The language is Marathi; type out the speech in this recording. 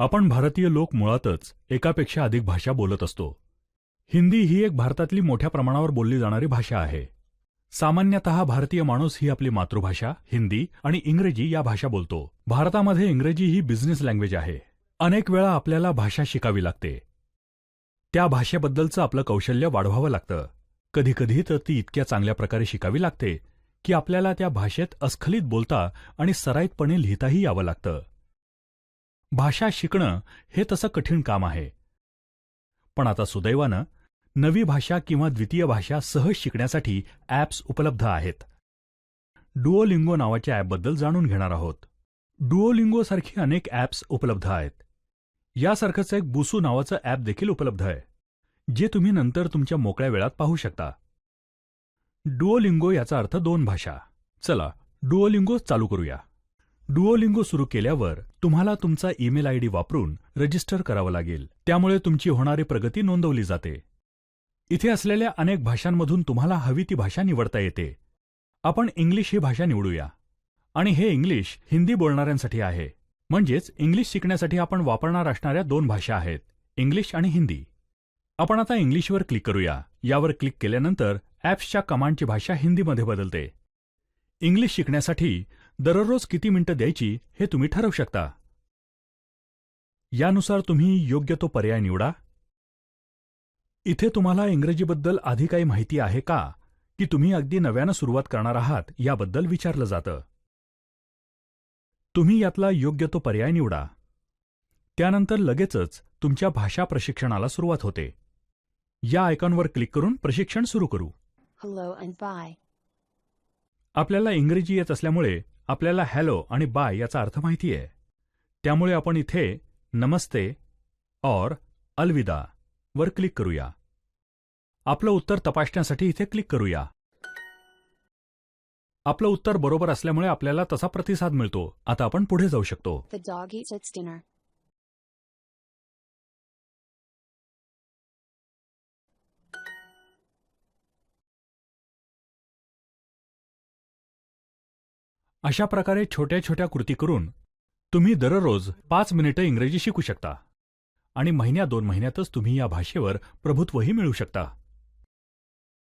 आपण भारतीय लोक मुळातच एकापेक्षा अधिक भाषा बोलत असतो. हिंदी ही एक भारतातली मोठ्या प्रमाणावर बोलली जाणारी भाषा आहे. सामान्यतः भारतीय माणूस ही आपली मातृभाषा हिंदी आणि इंग्रजी या भाषा बोलतो. भारतामध्ये इंग्रजी ही बिझनेस लँग्वेज आहे. अनेक वेळा आपल्याला भाषा शिकावी लागते. त्या भाषेबद्दलचं आपलं कौशल्य वाढवावं लागतं. कधीकधी तर ती इतक्या चांगल्या प्रकारे शिकावी लागते की आपल्याला त्या भाषेत अस्खलित बोलता आणि सराईतपणे लिहिताही यावं लागतं. भाषा शिकणं हे तसं कठीण काम आहे. पण आता सुदैवानं नवी भाषा किंवा द्वितीय भाषा सहज शिकण्यासाठी ॲप्स उपलब्ध आहेत. डुओलिंगो नावाच्या ॲपबद्दल जाणून घेणार आहोत. डुओलिंगोसारखी अनेक ॲप्स उपलब्ध आहेत. यासारखंच एक बुसू नावाचं ॲप देखील उपलब्ध आहे जे तुम्ही नंतर तुमच्या मोकळ्या वेळात पाहू शकता. डुओलिंगो याचा अर्थ दोन भाषा. चला डुओलिंगो चालू करूया. डुओलिंगो सुरू केल्यावर तुम्हाला तुमचा ईमेल आय डी वापरून रजिस्टर करावं लागेल. त्यामुळे तुमची होणारी प्रगती नोंदवली जाते. इथे असलेल्या अनेक भाषांमधून तुम्हाला हवी ती भाषा निवडता येते. आपण इंग्लिश ही भाषा निवडूया. आणि हे इंग्लिश हिंदी बोलणाऱ्यांसाठी आहे. म्हणजेच इंग्लिश शिकण्यासाठी आपण वापरणार असणाऱ्या दोन भाषा आहेत इंग्लिश आणि हिंदी. आपण आता इंग्लिशवर क्लिक करूया. यावर क्लिक केल्यानंतर ॲप्सच्या कमांडची भाषा हिंदीमध्ये बदलते. इंग्लिश शिकण्यासाठी दररोज किती मिनिटं द्यायची हे तुम्ही ठरवू शकता. यानुसार तुम्ही योग्य तो पर्याय निवडा. इथे तुम्हाला इंग्रजीबद्दल आधी काही माहिती आहे का की तुम्ही अगदी नव्यानं सुरुवात करणार आहात याबद्दल विचारलं जातं. तुम्ही यातला योग्य तो पर्याय निवडा. त्यानंतर लगेचच तुमच्या भाषा प्रशिक्षणाला सुरुवात होते. या आयकॉनवर क्लिक करून प्रशिक्षण सुरू करू. आपल्याला इंग्रजी येत असल्यामुळे आपल्याला हॅलो आणि बाय याचा अर्थ माहिती आहे. त्यामुळे आपण इथे नमस्ते और अलविदा वर क्लिक करूया. आपलं उत्तर तपासण्यासाठी इथे क्लिक करूया. आपलं उत्तर बरोबर असल्यामुळे आपल्याला तसा प्रतिसाद मिळतो. आता आपण पुढे जाऊ शकतो. अशा प्रकारे छोट्या छोट्या कृती करून तुम्ही दररोज पाच मिनिटं इंग्रजी शिकू शकता आणि महिन्या दोन महिन्यातच तुम्ही या भाषेवर प्रभुत्वही मिळवू शकता.